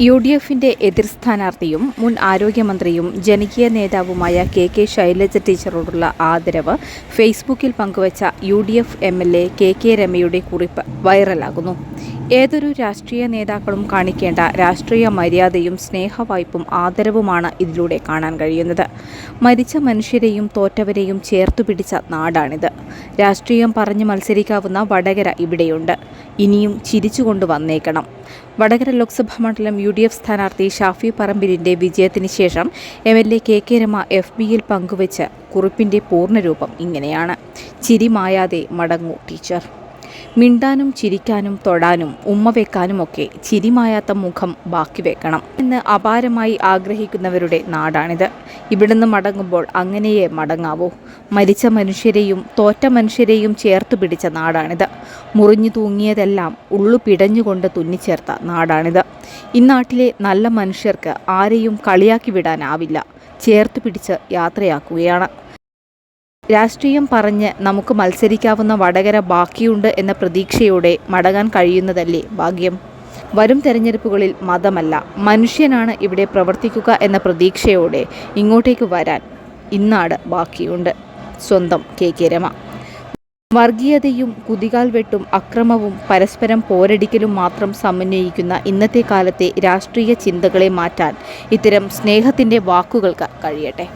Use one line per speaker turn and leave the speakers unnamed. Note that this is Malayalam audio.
U D എഫിന്റെ എതിർ സ്ഥാനാർത്ഥിയും മുൻ ആരോഗ്യമന്ത്രിയും ജനകീയ നേതാവുമായ കെ കെ ശൈലജ ടീച്ചറോടുള്ള ആദരവ് ഫേസ്ബുക്കിൽ പങ്കുവച്ച U D F M L A K K രമയുടെ കുറിപ്പ് വൈറലാകുന്നു. ഏതൊരു രാഷ്ട്രീയ നേതാക്കളും കാണിക്കേണ്ട രാഷ്ട്രീയ മര്യാദയും സ്നേഹവായ്പും ആദരവുമാണ് ഇതിലൂടെ കാണാൻ കഴിയുന്നത്. മരിച്ച മനുഷ്യരെയും തോറ്റവരെയും ചേർത്തു പിടിച്ച നാടാണിത്. രാഷ്ട്രീയം പറഞ്ഞു മത്സരിക്കാവുന്ന വടകര ഇവിടെയുണ്ട്. ഇനിയും ചിരിച്ചുകൊണ്ട് വന്നേക്കണം. വടകര ലോക്സഭാ മണ്ഡലം യു ഡി എഫ് സ്ഥാനാർത്ഥി ഷാഫി പറമ്പിലിന്റെ വിജയത്തിന് ശേഷം M L A K K Rama F ബിയിൽ പങ്കുവച്ച കുറിപ്പിന്റെ പൂർണരൂപം ഇങ്ങനെയാണ്. ചിരി മായാതെ മടങ്ങൂ ടീച്ചർ. മിണ്ടാനും ചിരിക്കാനും തൊടാനും ഉമ്മ വെക്കാനുമൊക്കെ ചിരിമായാത്ത മുഖം ബാക്കി വെക്കണം എന്ന് അപാരമായി ആഗ്രഹിക്കുന്നവരുടെ നാടാണിത്. ഇവിടുന്ന് മടങ്ങുമ്പോൾ അങ്ങനെയേ മടങ്ങാവൂ. മരിച്ച മനുഷ്യരെയും തോറ്റ മനുഷ്യരെയും ചേർത്ത് പിടിച്ച നാടാണിത്. മുറിഞ്ഞു തൂങ്ങിയതെല്ലാം ഉള്ളു പിടഞ്ഞുകൊണ്ട് തുന്നിച്ചേർത്ത നാടാണിത്. ഇന്നാട്ടിലെ നല്ല മനുഷ്യർക്ക് ആരെയും കളിയാക്കി വിടാനാവില്ല. ചേർത്ത് പിടിച്ച് യാത്രയാക്കുകയാണ്. രാഷ്ട്രീയം പറഞ്ഞ് നമുക്ക് മത്സരിക്കാവുന്ന വടകര ബാക്കിയുണ്ട് എന്ന പ്രതീക്ഷയോടെ മടങ്ങാൻ കഴിയുന്നതല്ലേ ഭാഗ്യം? വരും തെരഞ്ഞെടുപ്പുകളിൽ മതമല്ല മനുഷ്യനാണ് ഇവിടെ പ്രവർത്തിക്കുക എന്ന പ്രതീക്ഷയോടെ ഇങ്ങോട്ടേക്ക് വരാൻ ഇന്നാട് ബാക്കിയുണ്ട്. സ്വന്തം കെ കെ രമ. വർഗീയതയും കുതികാൽ വെട്ടും അക്രമവും പരസ്പരം പോരടിക്കലും മാത്രം സമന്വയിക്കുന്ന ഇന്നത്തെ കാലത്തെ രാഷ്ട്രീയ ചിന്തകളെ മാറ്റാൻ ഇത്തരം സ്നേഹത്തിന്റെ വാക്കുകൾക്ക് കഴിയട്ടെ.